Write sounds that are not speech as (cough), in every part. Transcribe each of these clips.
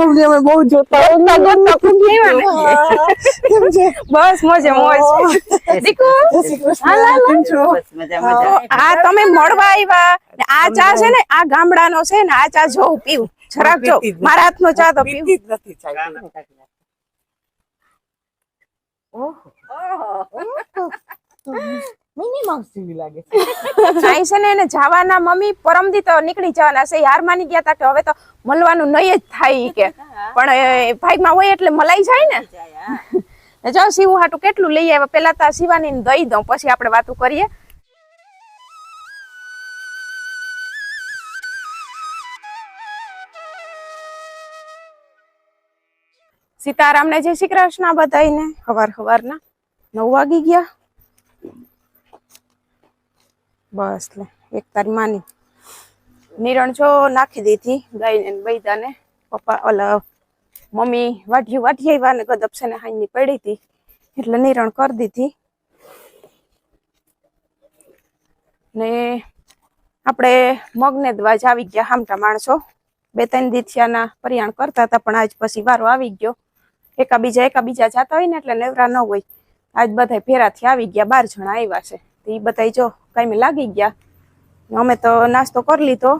તમને અમે બહુ જોતા બસ મોજે મોજ આ તમે મળવા આવ્યા આ ચા છે ને આ ગામડાનો છે ને આ ચા જોઉં પીવું. જરાક જો જ મારા હાથનો ચા તો પીવું. પીતી ઓહો. નથી મિની માઉસ લાગે. છે છે ને એને જવાના મમ્મી પરમદી તો નીકળી જવાના છે. હાર માની ગયા તા કે હવે તો મળવાનું નહીં જ થાય કે. પણ ભાઈ ભાઈમાં હોય એટલે મલાઈ જાય ને. ને જો શિવ હાટું કેટલું લઈ આવ્યા? પેલા તો શિવાની દઈ દઉં. પછી આપણે વાતું કરીએ. સીતારામને જય શ્રી કૃષ્ણ બધાઈને હવાર હવારના નવ વાગી ગયા. બસ લે, એક તારી માની. નિરણ જો નાખી દીધી ગાયને બૈદાને. પપ્પા ઓલા મમ્મી વાઢી વાઢી આવ્યા ને ગદપ ને હાઈની પડી હતી. એટલે નિરણ કરી દીધી. ને આપણે મગને દ્વાજ આવી ગયા હામટા માણસો. બે ત્રણ દિથિયાના પરિયાણ કરતા હતા, પણ આજ પછી વારો આવી ગયો. એકા બીજા એકા બીજા જાતા હોય ને એટલે નેવરા ન હોય. આજ બધા ફેરાથી આવી ગયા, બાર જણા આવ્યા છે. તો એ બધા જો કાંઈ લાગી ગયા. અમે તો નાસ્તો કરી લીધો.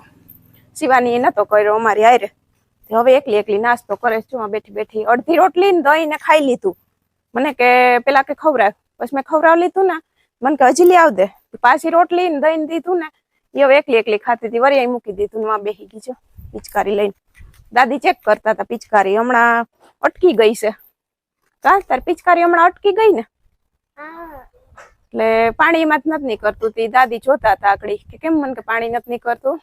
શિવાની એ નતો કર્યો અમારી હારે. હવે એકલી એકલી નાસ્તો કરે છે. બેઠી બેઠી અડધી રોટલી ને દહીં ને ખાઈ લીધું. મને કે પેલા કે ખવરાવ પછી મેં ખવડાવી લીધું ને. મને કે હજી લઈ આવદે પાછી રોટલી ને દહીં દીધું ને. એ હવે એકલી એકલી ખાતી હતી. વળી મૂકી દીધું માં બેસી ગઈ છે પિચકારી લઈને. દાદી ચેક કરતા હતા પિચકારી. હમણાં અટકી ગઈ છે. તાર પિચકારી હમણાં અટકી ગઈ ને? એટલે પાણી એમાં જ નથી નીકળતું. તી દાદી જોતા હતા આકડી કે કેમ મને કે પાણી નથી નીકળતું?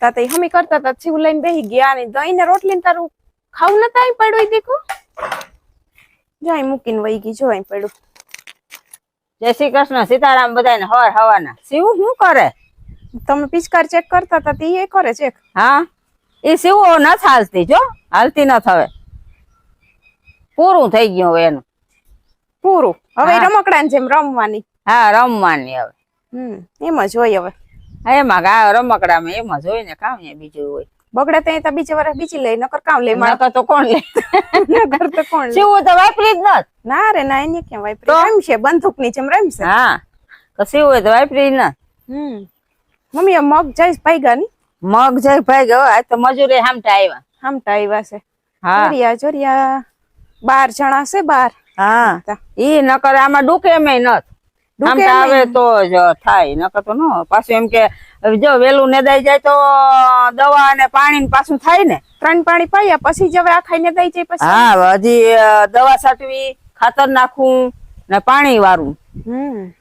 તાતે હમી કરતા હતા છીવ લઈને બેસી ગયા ને દહીં ને રોટલી ને તારું ખાવું નતા અહીં પડ્યું દીકું? જાય મૂકીને વહી ગઈ જો અહીં પડ્યું. જય શ્રી કૃષ્ણ સીતારામ બધાને હવાર હવાના. શિવ શું કરે? તમે પિચકાર ચેક કરતા હતા તે એ કરે ચેક? હા? એ શિવો નથી હાલતી જો. હાલતી ન થવે પૂરું થઈ ગયું હવે એનું. પૂરું. હવે રમકડા રમકડાની જેમ રમવાની. હા રમવાની હવે. હમ એમ જ હોય હવે. એમાં ગા રમકડામાં એમ જ હોય ને બીજું હોય. બગડે તો તો બીજે વાર બીજી લઈ નકર કામ લે મારા. તો કોણ લે? નકર તો કોણ લે. શિવ તો વાપરી જ નથી ના રે ના એને ક્યાં વાપરી? રમશે બંદૂકની જેમ રમશે. હા તો શિવ તો વાપરી હમ. મમ્મી આ મગ જઈશ ભાઈગા ની? મગ જઈ ભાઈ ગયો આ તો મજૂરી હામટા આવ્યા હામટા આવ્યા છે. હા. જોરિયા જોરિયા. બાર જણા છે બાર. હા. ઈ નકર આમાં ડૂકે એમ નથ. આવે તો જ થાય નકર તો ન. પાછું એમ કે જો વેલું નેદાઈ જાય તો દવા અને પાણી ને પાછું થાય ને. ત્રણ પાણી પાયા પછી જ હવે આ નેદાઈ દઈ જાય પછી. હા હજી દવા છાંટવી ખાતર નાખવું ને પાણી વારું. હમ.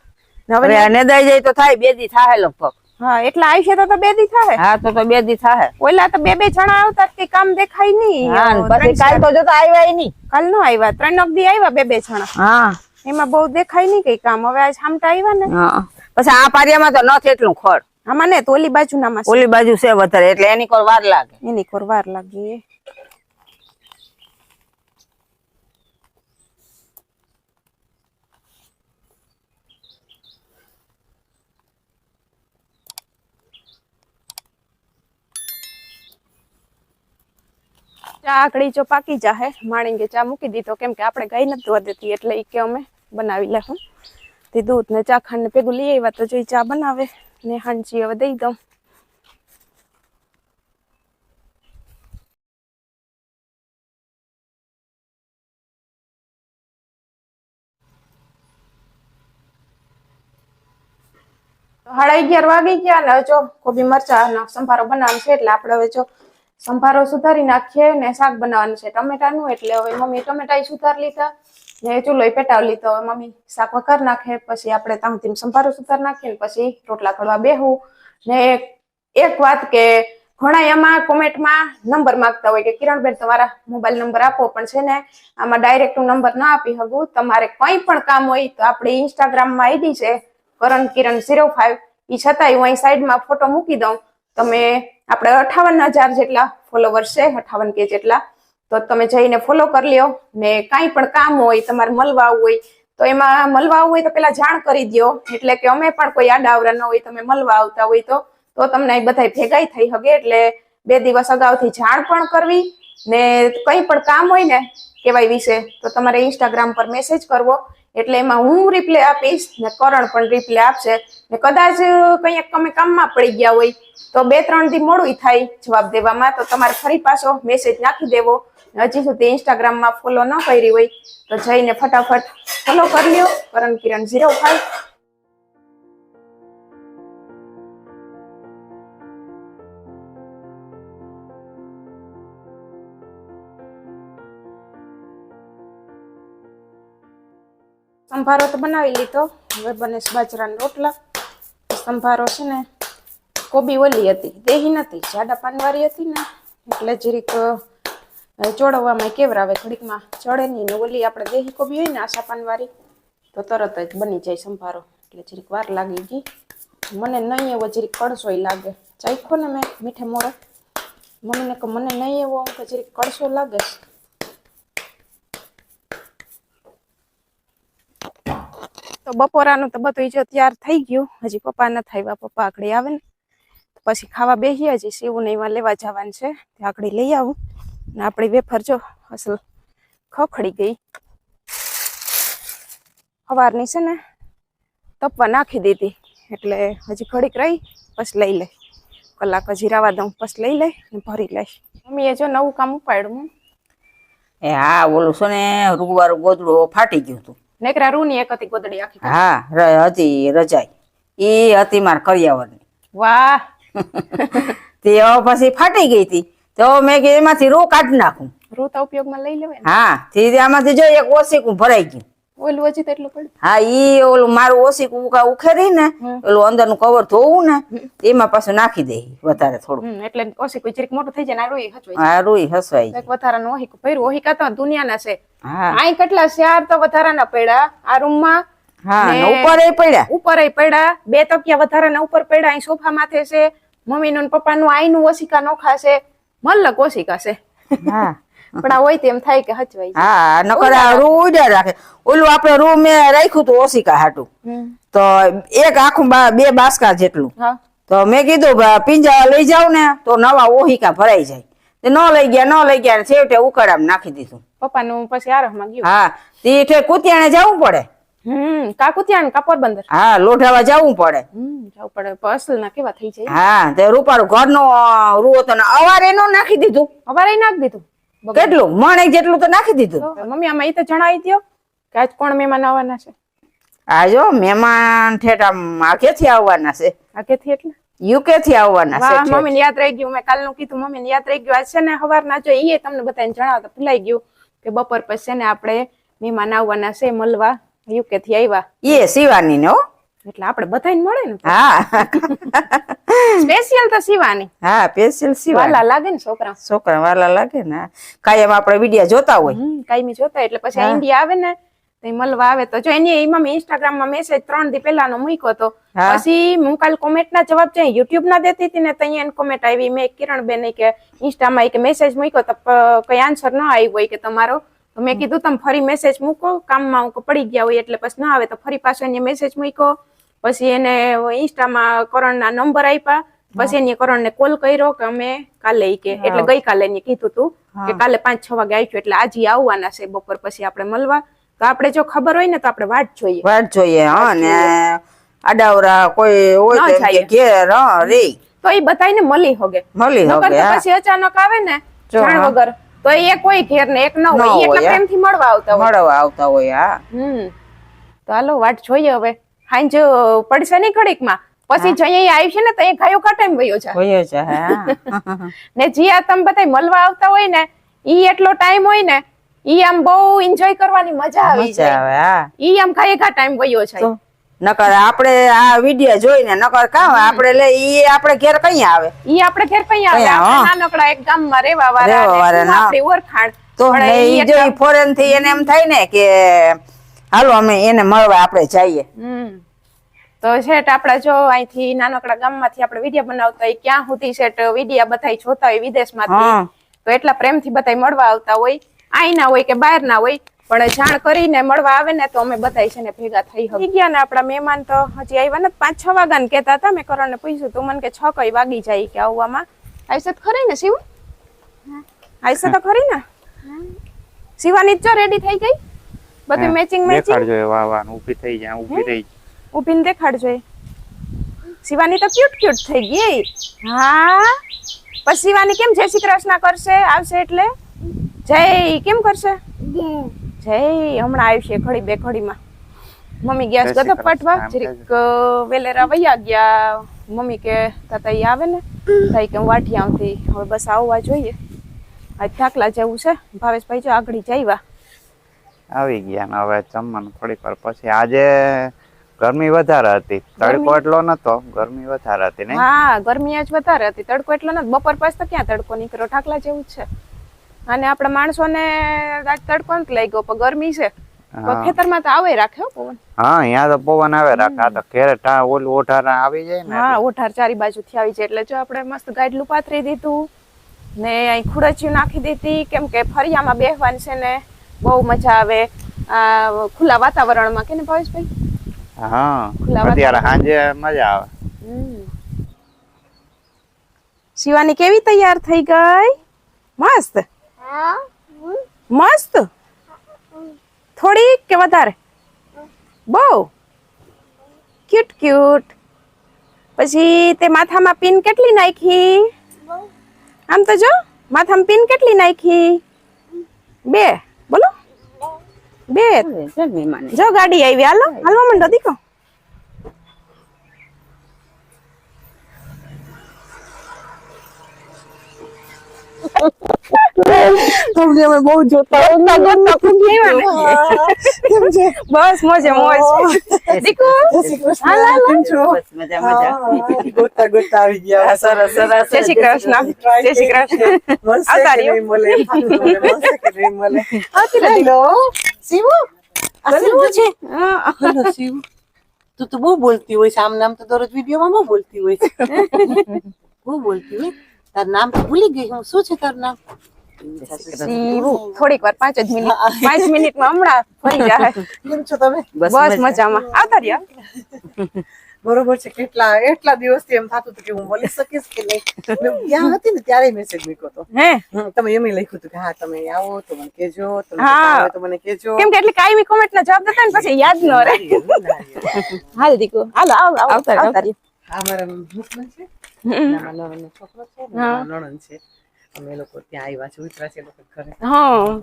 હવે હવે નેદાઈ જાય તો થાય બે દી થાય લગભગ. હા એટલા આવશે તો તો બે દી થાય હા તો તો બે દી થાય ઓલા તો બે બે જણા આવતા કઈ કામ દેખાય નહીં. હા પછી કાલ તો જોતા આવ્યા નહીં. કાલ નો આવ્યા ત્રણ નક દી આવ્યા બે બે જણા. હા. એમાં બહુ દેખાય નહીં કઈ કામ. હવે આજ સામટા આવ્યા ને. હા. પછી આ પારિયામાં તો નથી એટલું ખડ. આમાં ને તો ઓલી બાજુ નામાં ઓલી બાજુ છે વધારે એટલે એની કોર વાર લાગે. એની કોર વાર લાગી. ચા આકડી જો પાકી જાહે માણીને ચા મૂકી દીધો, કેમ કે આપણે ગાય નથી ધોવા એટલે એ કે અમે બનાવી લેવું તે દૂધ ને ચા ખાંડ ને ભેગું લઈ આવ્યા તો જો ચા બનાવે, ને હાંચી હવે દઈ દઉં. સાડા અગિયાર વાગી ગયા ને હવે જો, કોબી મરચા નો સંભારો બનાવવાનો છે, એટલે આપણે હવે જો સંભારો સુધારી નાખીએ ને શાક બનાવવાનું છે. ટમેટાનું એટલે હવે મમ્મી ટમેટા સુધાર લીધા. ને ચૂલો પેટાવી લીધો. હવે મમ્મી શાક વઘાર નાખે, પછી આપણે સુધી સંભારો સુધાર નાખીએ પછી રોટલા કરવા બેહું. ને એક વાત કે ઘણા એમાં કોમેન્ટમાં નંબર માંગતા હોય કે, કિરણબેન, તમારા મોબાઈલ નંબર આપો પણ છે ને, આમાં ડાયરેક્ટ હું નંબર ના આપી શકું. તમારે કંઈ પણ કામ હોય તો આપણી ઇન્સ્ટાગ્રામમાં આઈડી છે, કરણ કિરણ ઝીરો ફાઈવ. એ છતાંય હું અહીં સાઈડમાં ફોટો મૂકી દઉં. તમે આપણે અઠાવન હજાર જેટલા ફોલોવર્સ છે, અઠાવન કે જેટલા, તો તમે જઈને ફોલો કરી લ્યો. ને કાંઈ પણ કામ હોય, તમારે મળવા હોય, તો એમાં મળવા આવવું હોય તો પેલા જાણ કરી દ્યો. એટલે કે અમે પણ કોઈ આડાવરા ન હોય, તમે મળવા આવતા હોય તો તો તમને બધા ભેગાઈ થઈ શકે એટલે બે દિવસ અગાઉથી જાણ પણ કરવી. ને કંઈ પણ કામ હોય ને કેવાય વિશે તો તમારે ઇન્સ્ટાગ્રામ પર મેસેજ કરવો, એટલે એમાં હું રિપ્લે આપીશ ને કરણ પણ રિપ્લે આપશે. ને કદાચ કંઈક તમે કામમાં પડી ગયા હોય, તો બે ત્રણ દી મોડું થાય જવાબ દેવામાં. તો તમારે ફરી પાછો મેસેજ નાખી દેવો. હજી સુધી ઇન્સ્ટાગ્રામમાં ફોલો ન કરી હોય, તો જઈને ફટાફટ ફોલો કરી લ્યો. કરણ કિરણ ઝીરો ફાઈવ સંભારો તો બનાવી લીધો. હવે બને બાજરાના રોટલા. સંભારો છે ને, કોબી ઓલી હતી, દેહી નથી, જાડા પાનવાળી હતી ને. એટલે જરીક ચોળવવામાં કેવરાવે, ઘડીકમાં ચડે નહીં ને ઓલી આપણે દેહી કોબી હોય ને, આશા પાનવાળી તો તરત જ બની જાય સંભારો. એટલે જરીક વાર લાગી ગઈ. મને નહીં એવો જરીક કળસોય લાગે. ચાખ્યો ને મેં મીઠે મોરો મમ્મીને કે મને નહીં એવો કે જરીક કળસો લાગે તો બપોરાનું તો બધું જો તૈયાર થઈ ગયું. હજી પપ્પા ન થયા પપ્પા આકડી આવે ને પછી ખાવા બેસીએ હજી સીવું ને એમાં લેવા જવાનું છે. આકડી લઈ આવું. ને આપણી વેફર જો અસલ ખખડી ગઈ. સવારની છે ને, તપવા નાખી દીધી. એટલે હજી ઘડીક રહી પછી લઈ લઈ કલાક હજી રાવા દઉં પછી લઈ લઈ ને ભરી લઈશ મમ્મીએ જો નવું કામ ઉપાડ્યું. એ હા, ઓલું છે ને, રૂવારું ગોદડું ફાટી ગયું હતું. નેકરા રૂની એક હતી ગોદડી આખી હા હતી રજાઈ. એ હતી માર કરિયાવરની. વાહ. (laughs) તે પછી ફાટી ગઈ હતી. તો મેં કીધું એમાંથી રૂ કાઢી નાખું. રૂ તો ઉપયોગમાં લઈ લેવાય હા તે આમાંથી જો એક ઓસીકું ભરાઈ ગયું. ઓલું હજી એટલું પડ્યું હા ઈ ઓલું મારું ઓસીકું ઉકા ઉખેરી ને ઓલું અંદરનું કવર ધોવું ને એમાં પાછું નાખી દે વધારે થોડું એટલે ઓછી કોઈ જરીક મોટું થઈ જાય ને આ રૂઈ હસવાય હા રૂઈ હસવાય એક વધારાનું ઓહિક ભર્યું. ઓહી તો દુનિયાના છે. હા. આઈ કેટલા ચાર તો વધારાના પડ્યા આ રૂમમાં. હા ને- ને ઉપર એ પડ્યા. ઉપર પડ્યા. બે તકિયા વધારાના ઉપર પડ્યા. અહીં સોફા માથે છે. મમ્મી નું પપ્પા ને આઈ નું ઓશિકા નોખા છે મલ્લક ઓશિકા છે. હા. પણ આ હોય તેમ થાય કે હચવાય હા નકર આ રૂ ઉડ્યા રાખે. ઓલું આપણે રૂ મેં રાખ્યું હતું ઓસિકા હાટું. તો એક આખું બા- બે બાસકા જેટલું. તો મેં કીધું પિંજા લઈ જાવ ને તો નવા ઓહિકા ભરાઈ જાય. ન લઈ ગયા ન લઈ ગયા છેવટે ઉકાળામાં નાખી દીધું. પપ્પાનું પછી આરહમાં ગયું હા તે કુતિયાણે જવું પડે. હમ કા ત્યાં ને કાપોર બંદર હા લોઢાવા જવું પડે. જવું પડે. અસલ ના કેવા થઈ જાય? હા તે રૂપાળું ઘરનો નો રૂ હતો ને અવારે નો નાખી દીધું. અવારે નાખી દીધું. કેટલું? મણ જેટલું તો નાખી દીધું. મમ્મી આમાં એ તો જણાવી દો કે આજ કોણ મહેમાન આવવાના છે? આ જો મહેમાન ઠેઠ આમ આગેથી આવવાના છે? એટલે? યુકે થી આવવાના છે વાહ યાદ રહી ગયું. મેં કાલનું કીધું મમ્મીને યાદ રહી ગયું. આજ છે ને સવારના જો એ તમને બધાને જણાવતા ભૂલાઈ ગયું કે બપોર પછી છે ને આપણે મહેમાન આવવાના છે મળવા. યુકે થી આવ્યા એ શિવાની ને હો. એટલે આપણે બધાને મળે ને હા. સ્પેશિયલ તો સીવાની હા સ્પેશિયલ વાલા લાગે ને છોકરા છોકરા વાલા લાગે ને. કાયમ આપણે વિડિયા જોતા હોય. કાયમી જોતા એટલે પછી ઇન્ડિયા આવે ને તો મળવા આવે. તો જો એની એમાં મેં ઇન્સ્ટાગ્રામમાં મેસેજ ત્રણ દી પહેલાનો મૂક્યો હતો પછી હું કાલ કોમેન્ટ ના જવાબ છે યુટ્યુબ ના દેતી હતી ને ત્યાં કોમેન્ટ આવી. મેં કિરણ બેન કે ઇન્સ્ટામાં એક મેસેજ મૂક્યો તો કઈ આન્સર ન આવ્યો હોય કે તમારો. તો મેં કીધું તમે ફરી મેસેજ મૂકો કામમાં હું પડી ગયા હોય એટલે પછી ના આવે. તો ફરી પાછો એને મેસેજ મૂક્યો. પછી એને ઇન્સ્ટામાં કરણના નંબર આપ્યા. પછી એને કરણને કોલ કર્યો કે અમે કાલે કે એટલે ગઈકાલે એને કીધું તું કે કાલે પાંચ છ વાગે આવીશું એટલે આજે આવવાના છે બપોર પછી આપણે મળવા. તો આપણે જો ખબર હોય ને તો આપણે વાટ જોઈએ. વાત જોઈએ હા ને આડાવરા કોઈ હોય તો કે ઘેર રે. તો એ બધાને મળી હોગે. મળી નકર હવે તો હા. પછી અચાનક આવે ને જાણ વગર તો એ હોય ઘેર ને એક ન હોય. હોય, પ્રેમથી મળવા આવતા હોય. મળવા આવતા હોય હા. હમ. તો હાલો વાટ જોઈએ હવે. હાંજ પડશે નહીં ઘડીકમાં પછી જઈએ આવી છે ને તો એ ગાયો કાટાઈ વયો છે હોય છે હા. (laughs) ને જી આ તમે બધા મળવા આવતા હોય ને ઈ એટલો ટાઈમ હોય ને ઈ આમ બહુ એન્જોય કરવાની મજા આવી જાય. ઈ આમ ખાઈ ખા ટાઈમ વયો છે નકર આપણે આ વિડિયા જોઈને નકર કા આપણે લે ઈ આપણે ઘેર કઈ આવે? ઈ આપણે ઘેર કઈ આવે. નાનકડા એક ગામમાં રહેવા વાળા. આપણી ઓળખાણ. તો ઈ જો ફોરેનથી એને એમ થાય ને કે હાલો અમે એને મળવા આપણે જઈએ. તો શેઠ આપડા જો અહીંથી નાનકડા ગામમાંથી આપણે વિડિયો બનાવતા હોય ક્યાં સુધી શેઠ વિડિયા બધાય જોતા હોય વિદેશમાંથી. તો એટલા પ્રેમથી બધાય મળવા આવતા હોય. આઈના હોય કે બહાર ના હોય પણ જાણ કરીને મળવા આવે ને તો અમે બધાય છે ને ભેગા થઈ હવે ગયા ને આપડા મહેમાન તો હજી આવ્યા ને પાંચ છ વાગ્યા ને કેતા હતા મેં કરણને પૂછ્યું તું મને કે છ કઈ વાગી જાય કે આવવામાં? આવશે તો ખરી ને શિવ? આઈસે તો ખરી ને? શિવાની જો રેડી થઈ ગઈ? બધું મેચિંગ મેચિંગ દેખાડજો વાહ વાહ ઊભી થઈ જાય ઊભી રહી. ઊભીને દેખાડજો શિવાની તો ક્યુટ ક્યુટ થઈ ગઈ. હા. પછી શિવાની કેમ જય શ્રી કૃષ્ણ કરશે આવશે એટલે? જય કેમ કરશે? જય હમણાં આવશે ઘડી બે ઘડીમાં. મમ્મી ગયા છે ગતો પટવા જરીક વેલેરા વૈયા ગયા. મમ્મી કે તાતા આવે ને. તાઈ કે હું વાઠી આવતી હવે બસ આવવા જોઈએ. આજ થાકલા જેવું છે. ભાવેશભાઈ જો આગળ જઈવા આવી ગયા ને હવે જમવાનું થોડીક વાર પછી. આજે ગરમી વધારે હતી. તડકો એટલો નતો ગરમી વધારે હતી ને હા ગરમી જ વધારે હતી. તડકો એટલો નથી બપોર પછી તો ક્યાં તડકો નીકળ્યો? ઠાકલા જેવું છે. અને આપણા માણસોને તડકો નથી લાગ્યો પણ ગરમી છે. ખેતરમાં તો આવે રાખે પવન. હા અહીંયા તો પવન આવે રાખે. આ તો ઘેરે ટા ઓલું આવી જાય ને હા ઓઠાર ચારી બાજુથી આવી જાય. એટલે જો આપણે મસ્ત ગાડલું પાથરી દીધું ને અહીં નાખી દીધી. કેમ કે ફરિયામાં બેહવાની છે ને બહુ મજા આવે. આ ખુલ્લા વાતાવરણમાં. કે ને ભાવેશભાઈ? હા અત્યારે સાંજે મજા આવે. શિવાની કેવી તૈયાર થઈ ગઈ? મસ્ત. મસ્ત? થોડી કે વધારે? બહુ? ક્યુટ ક્યુટ પછી તે માથામાં પિન કેટલી નાખી? આમ તો જો માથામાં પિન કેટલી નાખી? બે. બોલો. બે. જો ગાડી આવી. હાલો હાલવા માંડો દીકો તમને અમે બહુ જોતા કેમ છે બસ મોજે મોજ દીકુ હા લા લા બસ મજા મજા ગોતા ગોતા આવી ગયા સરસ સરસ જય શ્રી કૃષ્ણ જય શ્રી કૃષ્ણ આવતા રહ્યો. મળે મળશે કે મળે આવતી રહે. હેલો શિવુ આ શિવુ છે હેલો શિવુ તું તો બહુ બોલતી હોય આમ નામ તો દરરોજ વિડીયોમાં બહુ બોલતી હોય છે બહુ બોલતી હોય તાર નામ તો ભૂલી ગઈ હું. શું છે તારું નામ થોડીક વાર પાંચ જ (laughs) મિનિટ પાંચ મિનિટમાં હમણાં ફરી જાય. કેમ છો તમે? બસ મજામાં. આવતા રહ્યા (laughs) બરોબર છે. કેટલા એટલા દિવસથી એમ થતું હતું કે હું મળી શકીશ કે નહીં? ત્યાં હતી ને ત્યારે મેસેજ મૂક્યો હતો. હે? તમે એમ લખ્યું હતું કે હા તમે આવો તો મને કેજો તમે હા. તો મને કેજો કેમ કે એટલે કાયમી કોમેન્ટ ના જવાબ દેતા ને પછી યાદ ન રહે. (laughs) હાલ દીકુ હાલો આવ આવ. આવતા આવતા રહ્યા. આ મારા husband છે. નાના છોકરો છે નણંદ છે. અમે લોકો ત્યાં આવ્યા છે ઉતરા છે એ લોકો ઘરે. હા.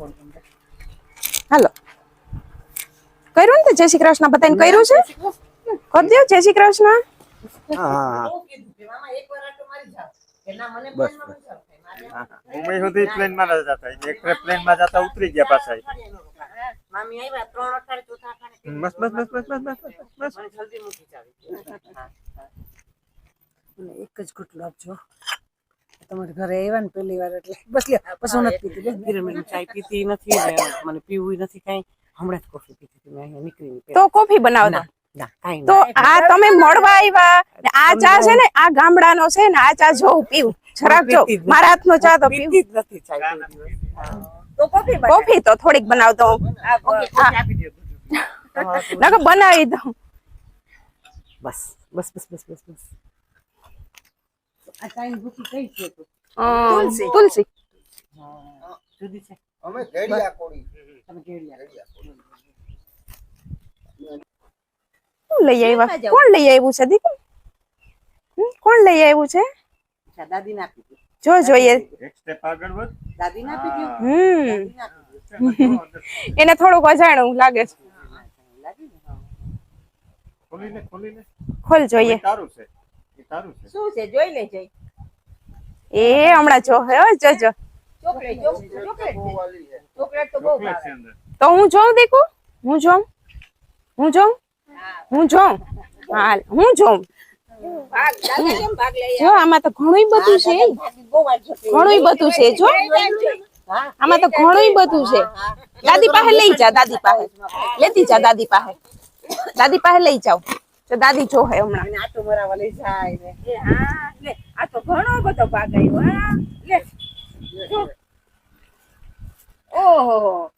હાલો. કર્યું ને જય શ્રી કૃષ્ણ બધાને કર્યું છે? કરી દો જય શ્રી કૃષ્ણ. મુંબઈ સુધી પ્લેનમાં જતા. એક પ્લેનમાં જતા ઉતરી ગયા પાછા. મામી આવ્યા ત્રણ અઠવાડિયે ચોથા અઠવાડિયે. બસ બસ બસ બસ બસ બસ બસ. જલ્દી મૂકી જાવી. મને એક જ ગુટલો આપજો. તમારે ઘરે આવ્યા ને પહેલી વાર એટલે બસ પછી નથી પીતી લે ધીરે મેં ચાય પીતી નથી મને પીવું નથી કાંઈ. હમણાં જ કોફી પીતી હતી મેં અહીંયા નીકળી તો કોફી બનાવો ના ના કાંઈ તો આ તમે મળવા આવ્યા આ ચા છે ને આ ગામડાનો છે ને આ ચા જોઉં પીવું જરાક જો. મારા હાથનો ચા તો પીવું નથી ચાય તો કોફી કોફી તો થોડીક બનાવતો આપી દો નકર બનાવી દઉં. બસ બસ બસ બસ બસ બસ. આ ચાય ભૂખી કઈ છે તો અમ, તુલસી. જુદી છે અમે ઘેડિયા કોળી. તમે કેવી કોણ લઈ આવ્યા? કોણ લઈ આવ્યું છે દીકુ? હમ, કોણ લઈ આવ્યું છે? દાદી ના આપી જો જોઈએ. એક સ્ટેપ આગળ વધ. દાદી ના હમ. એને થોડુંક અજાણું લાગે છે. ખોલી જોઈએ. સારું છે. તારું છે. શું છે? જોઈ લે જઈ એ હમણાં જો હે ચોકલેટ ચોકલેટ તો બહુ ભાવે. તો હું જોઉં દેખું હું જોઉં? હું જોઉં? હું. જોઉં? હાલ હું જોઉં. ભાગ દાદા કેમ ભાગ લઈ જો આમાં તો ઘણું બધું છે. બહુ ઘણું બધું છે જો. આમાં તો ઘણું બધું છે. દાદી પાસે લઈ જા દાદી પાસે. લેતી જા દાદી પાસે. દાદી પાસે લઈ જાવ તો દાદી જો હે હમણાં. અને આટો મરાવા લઈ જાય ને. એ હા લે આ તો ઘણો બધો ભાગ આવ્યો હા. લે. ઓહો.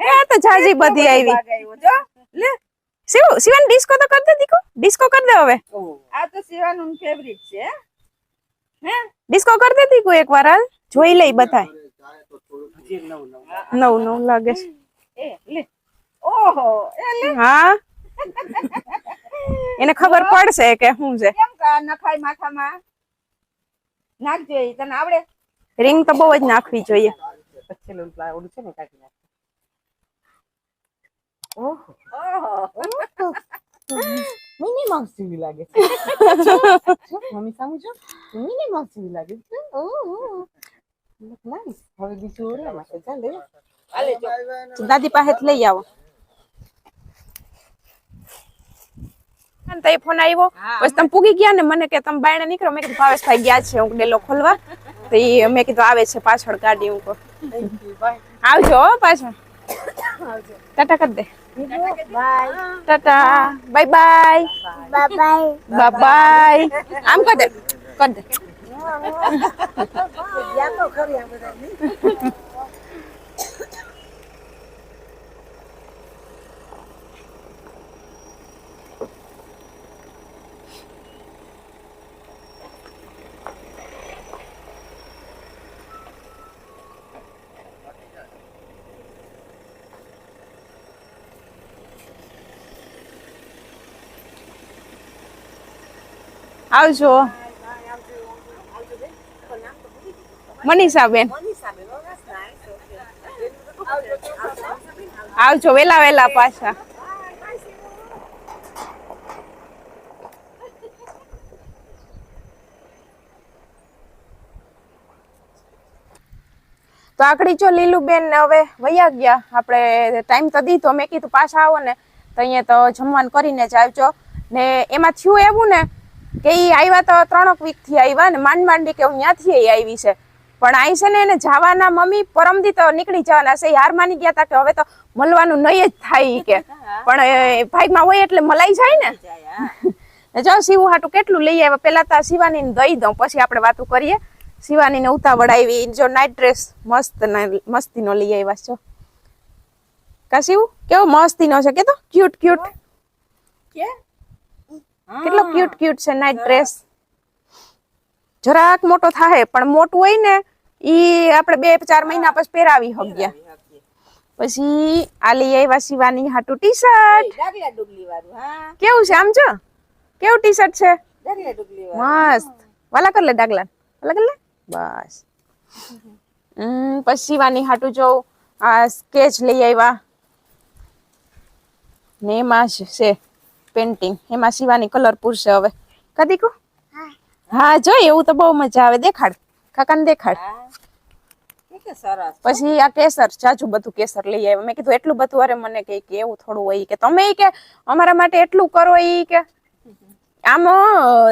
એ આ તો જાજી બધી આવી. ભાગ આવ્યો જો. લે. શિવ શિવાન ડિસ્કો તો કર દે દીકો. ડિસ્કો કર દે હવે. આ તો શિવાનું ફેવરિટ છે હે. ડિસ્કો કર દે દીકો એકવાર હાલ. જોઈ લઈ બધાય. નવ નવું. નવું નવું નવું લાગે છે. એ લે. ઓહો એ લે. હા. એને ખબર પડશે કે શું છે. કેમ કા નખાય માથામાં? નાખજો તને આવડે? રિંગ તો બહુ જ નાખવી જોઈએ. પછી ઓલું છે ને કાઢી નાખ. ઓહો. મિની માવસી લાગે છે. મમ્મી સામુ જો મિની માવસી લાગે છે. ઓહ. નાઈસ હવે બીજું માટે ચાલે દાદી પાસે લઈ આવો. અને તો એ ફોન આવ્યો પછી તમે પૂગી ગયા ને મને કે તમે બાયણે નીકળો. મેં કીધું ભાવેશભાઈ ગયા છે હું ડેલો ખોલવા. તો એ મેં કીધું આવે છે પાછળ ગાડી હું કહું. થેન્ક યુ બાય આવજો હો પાછળ. ટાટા કરી દે. ટાટા બાય બાય બાય આમ કર દે. કર દે. (laughs) આવજો. મનીષાબેન. આવજો, વેલા વેલા પાછા. તો આકડી જો લીલુબેન હવે વયા ગયા. આપણે ટાઈમ તો દીધો. મેં કીધું, પાછા આવો ને. તો અહીંયા તો જમવાનું કરીને જ આવજો. ને એમાં થયું એવું ને કે ઈ આવ્યા તો ત્રણક વીકથી આવ્યા ને માંડ માંડી કે હું ત્યાંથી એ આવી છે. પણ આઈ છે ને એને જવાના મમ્મી પરમદી તો નીકળી જવાના છે હાર માની ગયા તા કે હવે તો મળવાનું નહીં જ થાય કે. (laughs) પણ એ ભાઈમાં હોય એટલે મલાઈ જાય ને. ને (laughs) જો શિવ હાટું કેટલું લઈ આવ્યા? પેલા તો શિવાની ને દઈ દઉં પછી આપણે વાતો કરીએ. શિવાની ને ઉતાવળ આવી જો નાઇટ ડ્રેસ મસ્ત મસ્તીનો લઈ આવ્યા છો કા શિવ? કેવો મસ્તીનો છે કે તો ક્યુટ ક્યુટ કે? કેટલો ક્યુટ ક્યુટ છે નાઇટ ડ્રેસ જરાક મોટો થાય પણ મોટું હોય ને ઈ આપણે બે ચાર મહિના પછી પહેરાવી હગ્યા પછી આ લઈ આવ્યા શિવાની હાટું ટી શર્ટ કેવું છે આમ જો? કેવું ટી શર્ટ છે મસ્ત. વાલા કર લે ડાગલા વાલા કર લે. બસ. પછી શિવાની હાટું જો આ સ્કેચ લઈ આવ્યા. ને એમાં છે. પેન્ટિંગ એમાં શિવાની કલર પૂરશે હવે. કદી કો હા. જો એવું તો બહુ મજા આવે. દેખાડ. કાકાને દેખાડ. પછી આ કેસર જાજુ બધું કેસર લઈ આવ્યો. મેં કીધું એટલું બધું અરે મને કે કે એવું થોડું હોય કે. તમે કે અમારા માટે એટલું કરો એ કે. આમ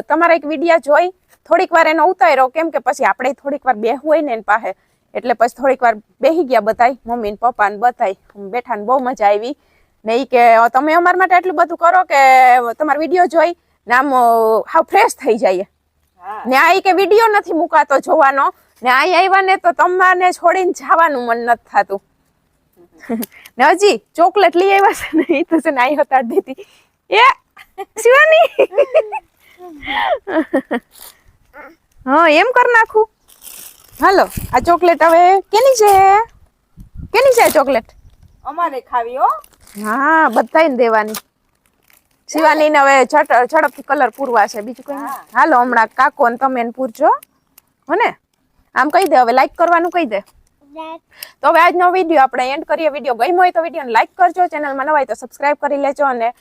તમારા એક વિડિયા જોઈ. થોડીક વાર એનો ઉતાર્યો. કેમ કે પછી આપણે થોડીક વાર બેહવું હોય ને એની પાસે. એટલે પછી થોડીક વાર બેહી ગયા બતાય મમ્મી ને પપ્પા ને બતાય બેઠા ને બહુ મજા આવી. ને એ કે તમે અમારા માટે એટલું બધું કરો કે તમારો વીડિયો જોઈ ને આમ હાવ ફ્રેશ થઈ જાય. ને આ કે વીડિયો નથી મુકાતો જોવાનો. ને અહીં આવ્યા ને તો તમારે છોડીને જવાનું મન નથી થતું. ને હજી ચોકલેટ લઈ આવ્યા છે ને એ તો છે ને અહીં હતાડી દીધી. એ શિવાની? હા એમ કર નાખું. હાલો આ ચોકલેટ હવે કેની છે? કેની છે ચોકલેટ? અમારે ખાવી હો. હા બધાને દેવાની. શિવાની ને હવે ઝડપ ઝડપથી કલર પૂરવા છે. બીજું કઈ હાલો હમણાં કાકો ને તમે એને પૂરજો. હોને? આમ કહી દે હવે લાઈક કરવાનું કહી દે. તો હવે આજનો વીડિયો આપણે એન્ડ કરીએ. વીડિયો ગમ્યો હોય તો વિડીયોને લાઈક કરજો. ચેનલમાં નવા હોય તો સબસ્ક્રાઈબ કરી લેજો અને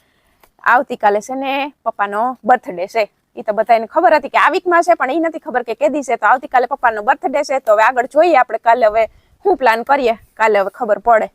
આવતીકાલે છે ને પપ્પાનો બર્થડે છે. એ તો બધાને ખબર હતી કે આ વીકમાં છે પણ એ નથી ખબર કે કેદી છે. તો આવતીકાલે પપ્પાનો બર્થડે છે. તો હવે આગળ જોઈએ આપણે. કાલે હવે શું પ્લાન કરીએ. કાલે હવે ખબર પડે.